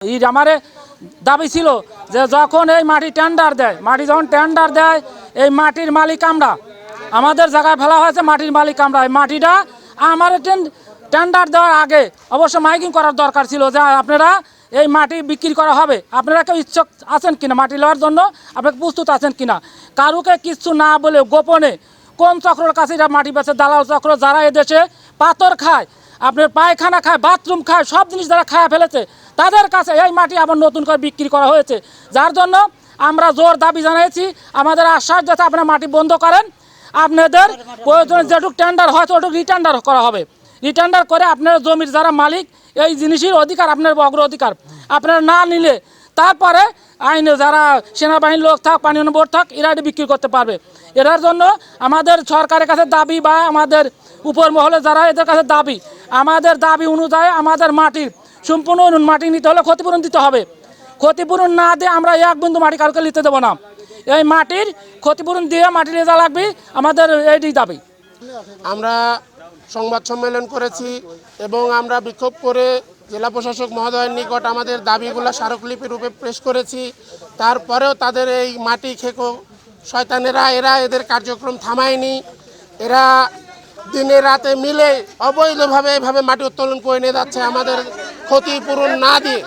আমারে দাবি ছিল যে যখন এই মাটি টেন্ডার দেয়, মাটি যখন টেন্ডার দেয়, এই মাটির মালিক আমরা। আমাদের জায়গায় ফেলা হয়েছে মাটির মালিক আমরা। এই মাটিটা আমার টেন্ডার দেওয়ার আগে অবশ্য মাইকিং করার দরকার ছিল যে আপনারা এই মাটি বিক্রি করা হবে। আপনারা কেউ ইচ্ছুক আছেন কিনা? মাটি লওয়ার জন্য আপনারা প্রস্তুত আছেন কিনা? কারুকে কিচ্ছু না বলে গোপনে কোন চক্রের কাছে মাটি বেচে, দালাল চক্র যারা এদেশে পাথর খায় আপনার পায়খানা খায়, বাথরুম খায়, সব জিনিস যারা খায় ফেলেছে, তাদের কাছে এই মাটি আবার নতুন করে বিক্রি করা হয়েছে। যার জন্য আমরা জোর দাবি জানিয়েছি, আমাদের আশ্বাস যাতে আপনারা মাটি বন্ধ করেন। আপনাদের প্রয়োজন যেটুক টেন্ডার হয়, ওটুকু রিটেন্ডার করা হবে। রিটেন্ডার করে আপনার জমির যারা মালিক, এই জিনিসের অধিকার, আপনার অগ্র অধিকার আপনারা না নিলে তারপরে আইনে যারা সেনাবাহিনীর লোক থাক, পানীয় বোর্ড থাক, এরা এটা বিক্রি করতে পারবে। এটার জন্য আমাদের সরকারের কাছে দাবি বা আমাদের উপর মহলে যারা এদের কাছে দাবি, আমাদের দাবি অনুযায়ী আমাদের মাটির সম্পূর্ণ মাটি নিতে হলে ক্ষতিপূরণ দিতে হবে। ক্ষতিপূরণ না দিয়ে আমরা এক বিন্দু মাটি কাউকে নিতে দেবো না। এই মাটির ক্ষতিপূরণ দিয়ে মাটি নিয়ে যাওয়া লাগবে, আমাদের এইটি দাবি। আমরা সংবাদ সম্মেলন করেছি এবং আমরা বিক্ষোভ করে জেলা প্রশাসক মহোদয়ের নিকট আমাদের দাবিগুলো স্মারকলিপি রূপে পেশ করেছি। তারপরেও তাদের এই মাটি খেকো। শয়তানেরা, এরা এদের কার্যক্রম থামায়নি। এরা দিনে রাতে মিলে অবৈধভাবে এভাবে মাটি উত্তোলন করে নিয়ে যাচ্ছে আমাদের ক্ষতিপূরণ না দিয়ে।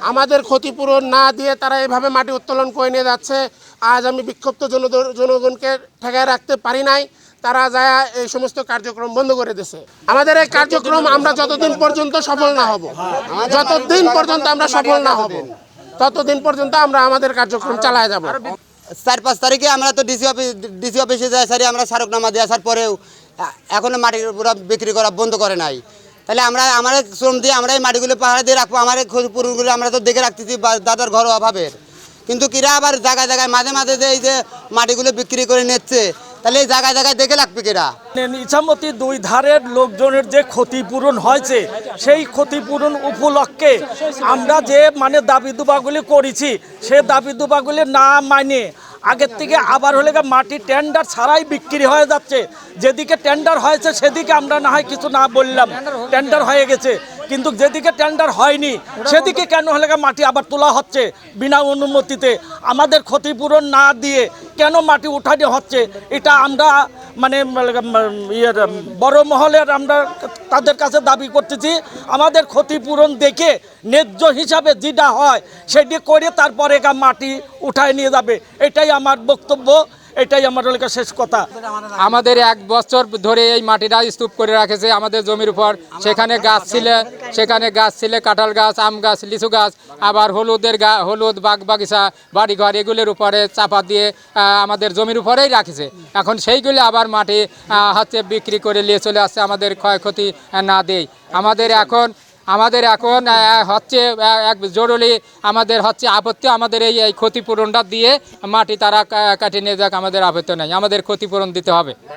আমাদের ক্ষতিপূরণ না দিয়ে তারা এভাবে মাটি উত্তোলন করে নিয়ে যাচ্ছে। আজ আমি বিক্ষুব্ধ জন- জনগণকে ঠেকায় রাখতে পারি নাই। তারা যায় এই সমস্ত কার্যক্রম বন্ধ করে দিছে। আমাদের এই কার্যক্রম আমরা যতদিন পর্যন্ত সফল না হব, যতদিন পর্যন্ত আমরা সফল না হব, ততদিন পর্যন্ত আমরা আমাদের কার্যক্রম চালায় যাব। চার পাঁচ তারিখে আমরা তো ডিসি অফিস, ডিসি অফিসে যাই, সারি আমরা স্মারকনামা দিয়ে আসার পরেও এখনও মাটি পুরো বিক্রি করা বন্ধ করে নাই। তাহলে আমরা, আমার শ্রম দিয়ে আমরা এই মাটিগুলো পাহাড়ে দিয়ে রাখব আমার ক্ষতিপূরণগুলো আমরা তো দেখে রাখতেছি দাদার ঘর অভাবের। কিন্তু কিরা আবার জায়গায় জায়গায় মাঝে মাঝে যে এই যে মাটিগুলো বিক্রি করে নিচ্ছে তাহলে এই জায়গায় জায়গায় দেখে লাগবে কিরা ইছামতি দুই ধারের লোকজনের যে ক্ষতিপূরণ হয়েছে সেই ক্ষতিপূরণ উপলক্ষে আমরা যে মানে দাবি দুবাগুলি করেছি সে দাবি দুবাগুলি না মানে আগের থেকে আবার হলে মাটি টেন্ডার ছাড়াই বিক্রি হয়ে যাচ্ছে। যেদিকে টেন্ডার হয়েছে সেদিকে আমরা না হয় কিছু না বললাম। টেন্ডার হয়ে গেছে। কিন্তু যেদিকে টেন্ডার হয়নি, সেদিকে কেন হলে মাটি আবার তোলা হচ্ছে বিনা অনুমতিতে? আমাদের ক্ষতিপূরণ না দিয়ে কেন মাটি উঠানো হচ্ছে? এটা আমরা মানে ইয়ের বড় মহলের আমরা তাদের কাছে দাবি করতেছি। আমাদের ক্ষতিপূরণ দেখে ন্যায্য হিসাবে যেটা হয়, সেটি করে তারপরে মাটি উঠায় নিয়ে যাবে। এটাই আমার বক্তব্য। এটাই আমার গিয়ে শেষ কথা। আমাদের এক বছর ধরে এই মাটিটা স্তূপ করে রাখেছে আমাদের জমির উপর। সেখানে গাছ ছিল, সেখানে গাছ ছিল, কাঁঠাল গাছ, আম গাছ, লিচু গাছ, আবার হলুদের গা, হলুদ, বাগ, বাগিচা, বাড়িঘর, এগুলোর উপরে চাপা দিয়ে আমাদের জমির উপরেই রাখেছে। এখন সেইগুলো আবার মাটি হচ্ছে বিক্রি করে নিয়ে চলে আসছে, আমাদের ক্ষয়ক্ষতি না দেয় আমাদের এখন আমাদের এখন হচ্ছে এক জরুরি আমাদের হচ্ছে আপত্তি, আমাদের এই এই ক্ষতিপূরণটা দিয়ে মাটি তারা কাটিয়ে নিয়ে যাক, আমাদের আপত্তি নেই। আমাদের ক্ষতিপূরণ দিতে হবে।